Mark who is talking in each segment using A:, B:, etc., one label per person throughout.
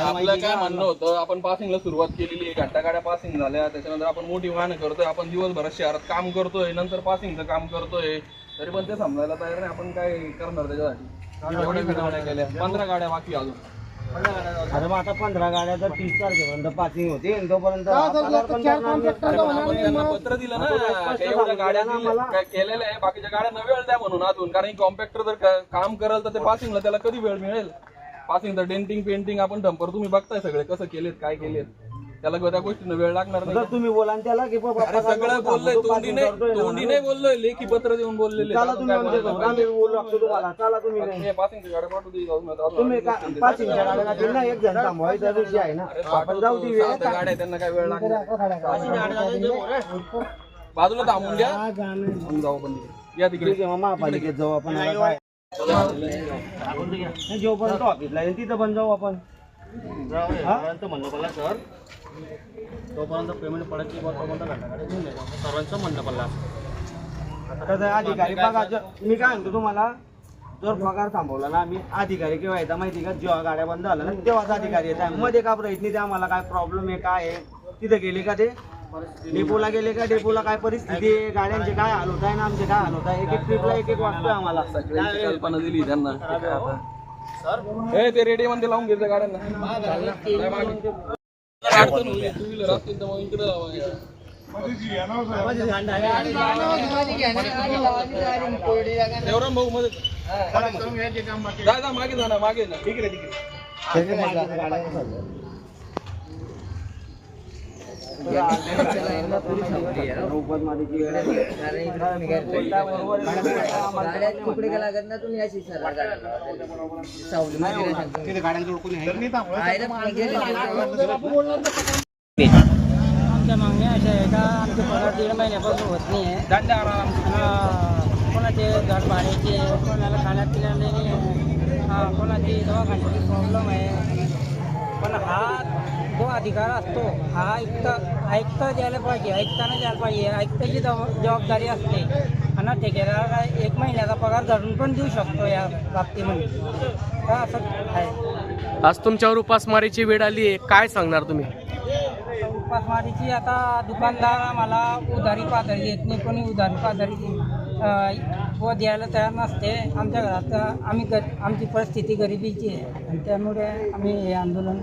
A: आपलं काय म्हणणं होतं? आपण पासिंगला सुरुवात केलेली आहे. घंटा गाड्या पासिंग झाल्या. त्याच्यानंतर आपण मोठी वाहनं करतोय. आपण दिवसभरात शहरात काम करतोय. नंतर पासिंगचं काम करतोय. तरी पण ते समजायला तयार नाही. आपण काय करणार त्याच्यासाठी? एवढ्या गाड्या केल्या. पंधरा गाड्या बाकी अजून.
B: अरे मग आता पंधरा गाड्या तर तीस तारखेपर्यंत पासिंग होती. तोपर्यंत आपल्याला पण करणार नाही.
A: अरे पण आपण त्यांना पत्र दिलं ना. की एवढ्या गाड्या दिल्या- काय केलेल्या आहे. बाकीच्या गाड्यांना वेळ द्या म्हणून अजून. कारण कॉम्पॅक्टर जर का- काम करेल तर ते पासिंगला त्याला कधी वेळ मिळेल? पासिंग तर डेंटिंग पेंटिंग आपण डंपर तुम्ही बघताय सगळे. कसं केलेत काय केलेत? त्याला त्या गोष्टीनं वेळ लागणार नाही
B: जर तुम्ही बोला आणि त्याला की बाबा
A: अरे सगळं बोललोय तोंडी नाही तोंडी नाही बोललोय लेखी पत्र देऊन बोललेले.
B: चला तुम्ही आम्ही बोलू लागतो तुम्हाला चला तुम्ही नाही.
A: पासिंगच्या गाड्या पाठवू दे जाऊन आता.
B: तुम्ही का- पाचशेच्या गाड्या लागतील ना एक जण थांबवायचा विषय आहे ना. आपण जाऊ ती वेळ
A: साध्या गाड्या त्यांना काय वेळ लागणार? बाजूला थांबून आपण जाऊ पण या तिकडे.
B: ठीक आहे, मग महापालिकेत जाऊ आपण आता काय? नाही, जोपर्यंत ऑफिसला आहे तिथं पण जाऊ आपण. हा?
C: तोपर्यंत पेमेंट पडायची बा तोपर्यंत घंटागाडी घेऊन द्यायचं सर्वांचं म्हणणं पडलं
B: कसं आहे, अधिकारी पगार ज- मी काय म्हणतो तुम्हाला जर पगार थांबवला ना आम्ही अधिकारी केव्हा येतात माहिती का जेव्हा गाड्या बंद झाल्या ना तेव्हाच अधिकारी येतात मध्ये का प्रयत्न नाही ते आम्हाला काय प्रॉब्लेम आहे काय आहे? तिथे गेले का ते? डेपोला गेले का? डेपोला काय परिस्थिती आहे? गाड्यांचे काय हाल होत आहे ना आमचे काय हाल होत आहे? एक एक ट्रिपला एक एक वाटतोय आम्हाला.
A: सगळ्यांची कल्पना दिली त्यांना. ए, ते रेडिओ मध्ये लावून घ्यायचं गाड्यांना? अडचण होईल टू व्हीलर असतील तर मग इकडे लावा देवराम भाऊ मध्ये जा जा मागे जा. ना मागे ना ठीक आहे ठीक आहे.
D: तुकडे लागत ना तुम्ही अशी
E: आमच्या मागण्या अशा आहे का आमचे पगार दीड महिन्यापासून होत नाही आहे कोणाचे घर भाड्याचे कोणाला खाण्यात पिण्याला कोणाची दवाखान्याची प्रॉब्लेम आहे पण हा जो अधिकार असतो हा ऐकता ऐकता द्यायला पाहिजे ऐकताना द्यायला पाहिजे. ऐकताची जबाब- जबाबदारी असते. आणि ठेकेदाराला एक महिन्याचा पगार धरून पण देऊ शकतो या बाबतीमध्ये. तर असं आहे.
C: आज तुमच्यावर उपासमारीची वेळ आली आहे. काय सांगणार तुम्ही?
E: उपासमारीची आता दुकानदार आम्हाला उधारी पाधारी देत नाही कोणी उधारी पाधारी अं, व द्यायला तयार नसते. आमच्या घरात आम्ही गर आमची परिस्थिती गरिबीची आहे. आणि त्यामुळे आम्ही हे आंदोलन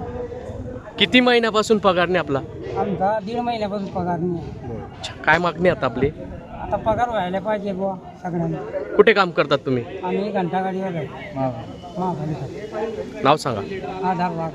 C: किती महिन्यापासून पगार नाही आपला?
E: आमचा दीड महिन्यापासून पगार नाही आहे.
C: अच्छा, काय मागणी आता आपली?
E: आता पगार व्हायला पाहिजे बुवा सगळ्यांना.
C: कुठे काम करतात तुम्ही?
E: आम्ही घंटागाडीवर आहे. महापालिका
C: नाव सांगा.
E: आधार वाघ.